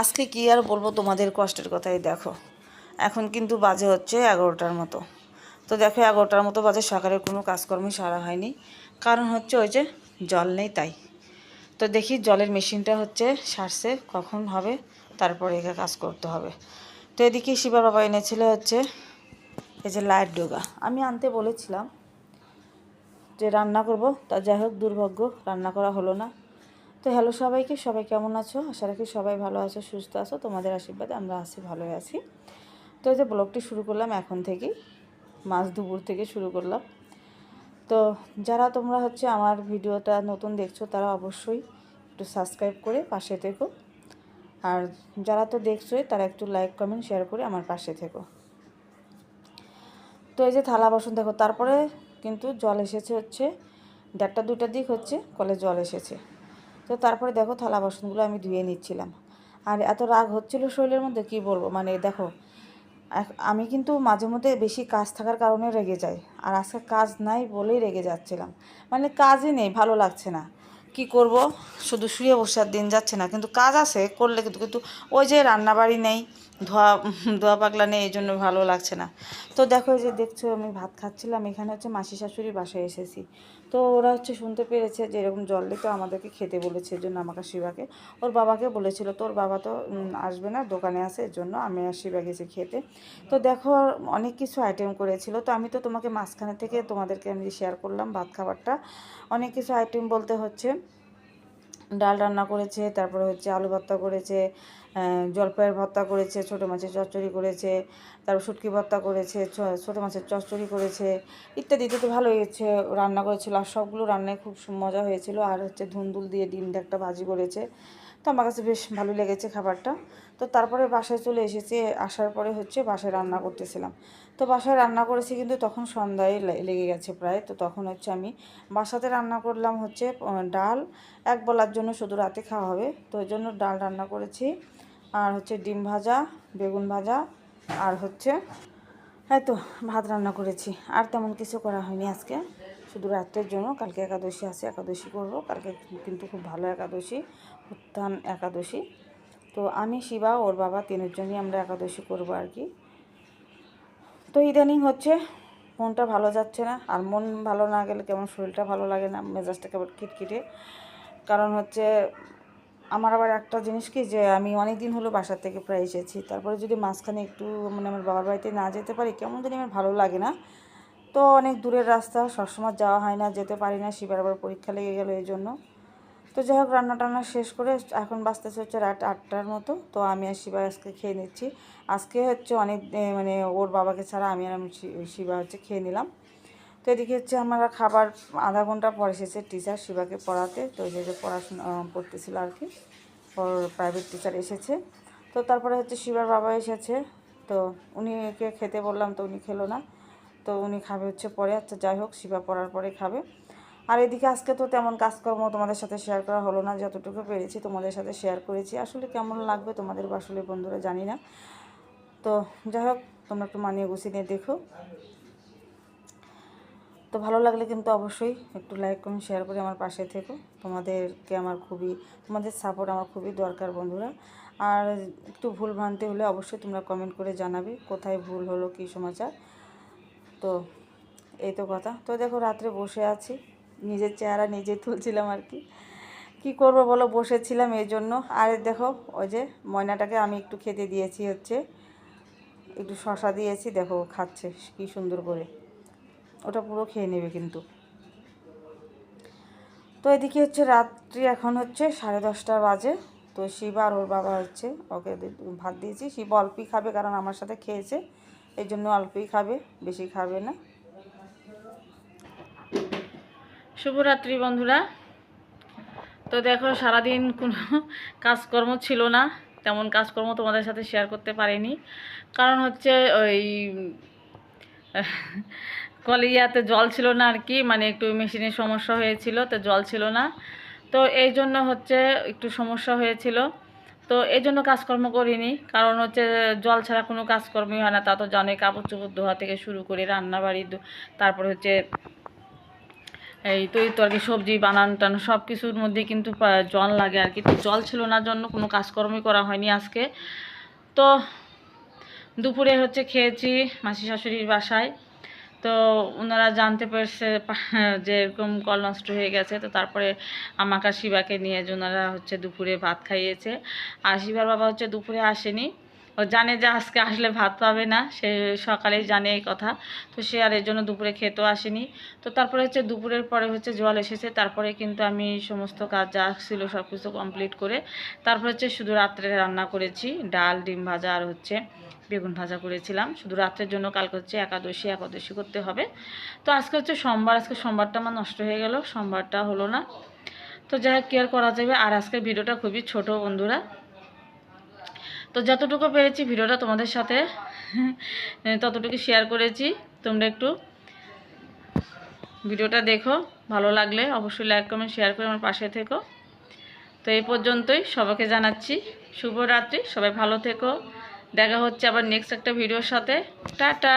আজকে কি আর বলব তোমাদের কষ্টের কথাই দেখো। এখন কিন্তু বাজে হচ্ছে এগারোটার মতো। তো দেখো এগারোটার মতো বাজে সকালের কোনো কাজকর্মই সারা হয়নি। কারণ হচ্ছে ওই যে জল নেই তাই। তো দেখি জলের মেশিনটা হচ্ছে সারছে, কখন হবে, তারপরে এখানে কাজ করতে হবে। তো এদিকে শিবা বাবা এনেছিল হচ্ছে এই যে লাইট ডোগা। আমি আনতে বলেছিলাম যে রান্না করব, তা যাই হোক দুর্ভাগ্য, রান্না করা হলো না। তো হ্যালো সবাইকে, সবাই কেমন আছো? আশা রাখি সবাই ভালো আছো, সুস্থ আছো। তোমাদের আশীর্বাদে আমরা আছি, ভালোই আছি। তো এই যে ব্লগটি শুরু করলাম এখন থেকেই মাছ দুপুর থেকে শুরু করলাম। তো যারা তোমরা হচ্ছে আমার ভিডিওটা নতুন দেখছ, তারা অবশ্যই একটু সাবস্ক্রাইব করে পাশে থেকো। আর যারা তো দেখছোই, তারা একটু লাইক কমেন্ট শেয়ার করে আমার পাশে থেকো। তো এই যে থালা বাসন, দেখো, তারপরে কিন্তু জল এসেছে হচ্ছে, দেড়টা দুটার দিক হচ্ছে, কলে জল এসেছে। তো তারপরে দেখো থালা বাসনগুলো আমি ধুয়ে নিচ্ছিলাম। আর এত রাগ হচ্ছিল শরীরের মধ্যে, কি বলব? মানে দেখো আমি কিন্তু মাঝে মধ্যে বেশি কাজ থাকার কারণে রেগে যাই। আর আজকে কাজ নাই বলেই রেগে যাচ্ছিলাম। মানে কাজই নেই, ভালো লাগছে না। কি করব? শুধু শুয়ে বসে আর দিন যাচ্ছে না। কিন্তু কাজ আছে, করলে কিন্তু কিন্তু ওই যে রান্নাবাড়ি নেই, ধোয়া ধোয়া পাগলা নেই, এই জন্য ভালো লাগছে না। তো দেখো এই যে দেখছ, আমি ভাত খাচ্ছিলাম। এখানে হচ্ছে মাসি শাশুড়ির বাসায় এসেছি। তো ওরা হচ্ছে শুনতে পেরেছে যে এরকম জল তো আমাদেরকে খেতে বলেছে এর জন্য আমাকে শিবাকে। ওর বাবাকে বলেছিল, তোর বাবা তো আসবে না, দোকানে আসে এর জন্য আমি আর শিবা গেছি খেতে। তো দেখো, অনেক কিছু আইটেম করেছিল। তো আমি তো তোমাকে মাঝখানে থেকে তোমাদেরকে আমি শেয়ার করলাম ভাত খাবারটা। অনেক কিছু আইটেম বলতে হচ্ছে। ডাল রান্না করেছে, তারপরে হচ্ছে আলু ভর্তা করেছে জলপাইয়ের ভর্তা করেছে, ছোটো মাছের চচ্চড়ি করেছে, তারপর শুটকি ভর্তা করেছে ছোটো মাছের চচ্চড়ি করেছে, ইত্যাদি ইত্যাদি ভালো হয়েছে রান্না করেছিল আর সবগুলো রান্নায় খুব মজা হয়েছিল আর হচ্ছে ধুন্দুল দিয়ে ডিম দিয়ে একটা ভাজি করেছে। তো আমার কাছে বেশ ভালো লেগেছে খাবারটা। তো তারপরে বাসায় চলে এসেছি, আসার পরে হচ্ছে বাসায় রান্না করতেছিলাম। তো বাসায় রান্না করেছি কিন্তু তখন সন্ধ্যায় লেগে গেছে প্রায়। তো তখন হচ্ছে আমি বাসাতে রান্না করলাম হচ্ছে ডাল। এক বেলার জন্য শুধু রাতে খাওয়া হবে। তো ওই জন্য ডাল রান্না করেছি। আর হচ্ছে ডিম ভাজা, বেগুন ভাজা আর হচ্ছে হ্যাঁ তো ভাত রান্না করেছি। আর তেমন কিছু করা হয়নি আজকে। শুধু রাত্রের জন্য। কালকে একাদশী আছে, একাদশী করব। কালকে কিন্তু খুব ভালো একাদশী, উত্থান একাদশী। তো আমি, শিবা, ওর বাবা তিনজনই আমরা একাদশী করব আর কি। তো ইদানিং হচ্ছে, মনটা ভালো যাচ্ছে না। আর মন ভালো না গেলে কেমন শরীরটা ভালো লাগে না মেজাজটা কেমন খিটখিটে। কারণ হচ্ছে, আমার আবার একটা জিনিস কি যে, আমি অনেক দিন হলো বাসার থেকে প্রায় এসেছি। তারপরে যদি মাঝখানে একটু মানে আমার বাবার বাড়িতে না যেতে পারি, কেমন জানি আমার ভালো লাগে না। তো অনেক দূরের রাস্তা, সবসময় যাওয়া হয় না, যেতে পারি না, শিবার আবার পরীক্ষা লেগে গেলো এই জন্য তো যাই হোক, রান্না টান্না শেষ করে এখন বাঁচতেছে হচ্ছে রাত আটটার মতো। তো আমি আর শিবা আজকে খেয়ে নিচ্ছি। আজকে হচ্ছে অনেক মানে ওর বাবাকে ছাড়া আমি আর আমি শিবা হচ্ছে খেয়ে নিলাম। তো এদিকে হচ্ছে আমরা খাবার আধা ঘণ্টা পর এসেছে টিচার শিবাকে পড়াতে। তো যে যে পড়াশোনা পড়তেছিল আর কি। ওর প্রাইভেট টিচার এসেছে। তো তারপরে হচ্ছে শিবার বাবা এসেছে। তো উনিকে খেতে বললাম, তো উনি খেলো না। তো উনি খাবে হচ্ছে পরে। আচ্ছা যাই হোক, শিবা পড়ার পরে খাবে। আর এদিকে আজকে তো তেমন কাজকর্ম তোমাদের সাথে শেয়ার করা হলো না, যতটুকু পেরেছি তোমাদের সাথে শেয়ার করেছি। আসলে কেমন লাগবে তোমাদের আসলে বন্ধুরা জানি না। তো যাই হোক, তোমরা একটু মানিয়ে গুছিয়ে নিয়ে দেখো। তো ভালো লাগলে কিন্তু অবশ্যই একটু লাইক কমেন্ট শেয়ার করে আমার পাশে থেকো। তোমাদেরকে আমার খুবই, তোমাদের সাপোর্ট আমার খুবই দরকার বন্ধুরা। আর একটু ভুল ভ্রান্তি হলে অবশ্যই তোমরা কমেন্ট করে জানাবে, কোথায় ভুল হলো, কী সমাচার। তো এই তো কথা। তো দেখো, রাত্রে বসে আছি। নিজের চেহারা নিজে তুলছিলাম আর কি। কি করব বলো? বসেছিলাম এই জন্য। আর দেখো, ওই যে ময়নাটাকে আমি একটু খেতে দিয়েছি হচ্ছে। একটু শশা দিয়েছি, দেখো খাচ্ছে কি সুন্দর করে। ওটা পুরো খেয়ে নেবে কিন্তু। তো এদিকে হচ্ছে রাত্রি এখন হচ্ছে সাড়ে দশটা বাজে। তো শিবা আর ওর বাবা হচ্ছে ওকে ভাত দিয়েছি। শিবা অল্পই খাবে কারণ আমার সাথে খেয়েছে। এই জন্য অল্পই খাবে, বেশি খাবে না। শুভরাত্রি বন্ধুরা। তো দেখো, সারাদিন কোনো কাজকর্ম ছিল না। তেমন কাজকর্ম তোমাদের সাথে শেয়ার করতে পারিনি। কারণ হচ্ছে ওই, কলিয়াতে জল ছিল না আর কি মানে একটু মেশিনের সমস্যা হয়েছিল, তো জল ছিল না। তো এই জন্য হচ্ছে একটু সমস্যা হয়েছিল। তো এই জন্য কাজকর্ম করিনি। কারণ হচ্ছে জল ছাড়া কোনো কাজকর্মই হয় না। তা তো জানোই, কাপড় চোপড় ধোয়া থেকে শুরু করে রান্নাবাড়ি তারপরে হচ্ছে এই তরি তরকারি, সবজি, বানান টান সব কিছুর মধ্যে কিন্তু জল লাগে আর কি। তো জল ছিল না জন্য কোনো কাজকর্মই করা হয়নি আজকে। তো দুপুরে হচ্ছে খেয়েছি মাসি শাশুড়ির বাসায়। তো ওনারা জানতে পেরেছে যে এরকম কল নষ্ট হয়ে গেছে। তো তারপরে আমাকে শিবাকে নিয়ে ওনারা হচ্ছে দুপুরে ভাত খাইয়েছে। আর শিবার বাবা হচ্ছে দুপুরে আসেনি। ও জানে যে আজকে আসলে ভাত পাবে না, সে সকালেই জানে এই কথা। তো সে আর এর জন্য দুপুরে খেতেও আসেনি। তো তারপরে হচ্ছে দুপুরের পরে হচ্ছে জল এসেছে, তারপরে কিন্তু আমি সমস্ত কাজ যা ছিল সব কিছু কমপ্লিট করে, তারপরে হচ্ছে শুধু রাত্রে রান্না করেছি, ডাল, ডিম ভাজা আর হচ্ছে বেগুন ভাজা করেছিলাম। শুধু রাত্রের জন্য কালকে হচ্ছে একাদশী একাদশী করতে হবে। তো আজকে হচ্ছে সোমবার, আজকে সোমবারটা আমার নষ্ট হয়ে গেল, সোমবারটা হলো না। তো যাই হোক কেয়ার করা যাবে? আর আজকের ভিডিওটা খুবই ছোট বন্ধুরা। তো যতটুকু পেরেছি ভিডিওটা তোমাদের সাথে ততটুকু শেয়ার করেছি। তোমরা একটু ভিডিওটা দেখো, ভালো লাগলে অবশ্যই লাইক কমেন্ট শেয়ার করে আমার পাশে থেকো। তো এই পর্যন্তই, সবাইকে জানাচ্ছি, শুভরাত্রি, সবাই ভালো থেকো। দেখা হচ্ছে আবার নেক্সট একটা ভিডিওর সাথে। টাটা!